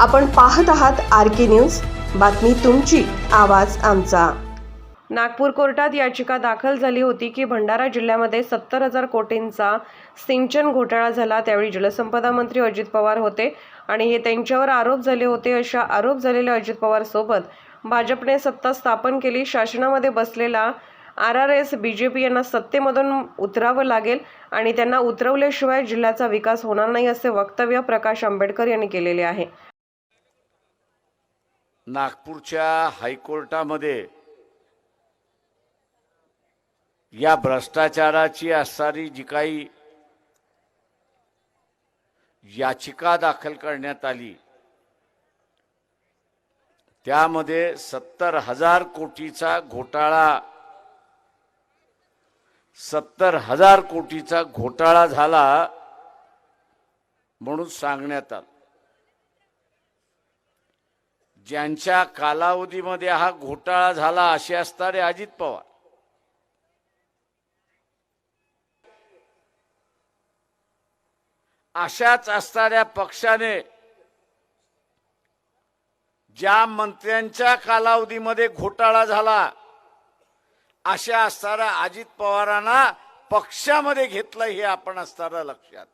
आपण पाहत आहात आर के न्यूज. बातमी तुमची आवाज आमचा. नागपूर कोर्टात याचिका दाखल झाली होती की भंडारा जिल्ह्यामध्ये सत्तर हजार कोटींचा सिंचन घोटाळा झाला. त्यावेळी जलसंपदा मंत्री अजित पवार होते आणि हे त्यांच्यावर आरोप झाले होते. अशा आरोप झालेल्या अजित पवार सोबत भाजपने सत्ता स्थापन केली. शासनामध्ये बसलेला R R S B J P यांना सत्तेमधून उतरावं लागेल आणि त्यांना उतरवल्याशिवाय जिल्ह्याचा विकास होणार नाही असे वक्तव्य प्रकाश आंबेडकर यांनी केलेले आहे. नागपूरच्या हायकोर्टामध्ये या भ्रष्टाचाराची असणारी जी काही याचिका दाखल करण्यात आली त्यामध्ये सत्तर हजार कोटीचा घोटाळा सत्तर हजार कोटीचा घोटाळा झाला म्हणून सांगण्यात आलं. ज्यांच्या कालावधीमध्ये हा घोटाळा झाला असे असणारे अजित पवार. अशाच असणाऱ्या पक्षाने ज्या मंत्र्यांच्या कालावधीमध्ये घोटाळा झाला अशा असणाऱ्या अजित पवारांना पक्षामध्ये घेतलं हे आपण असताना लक्षात.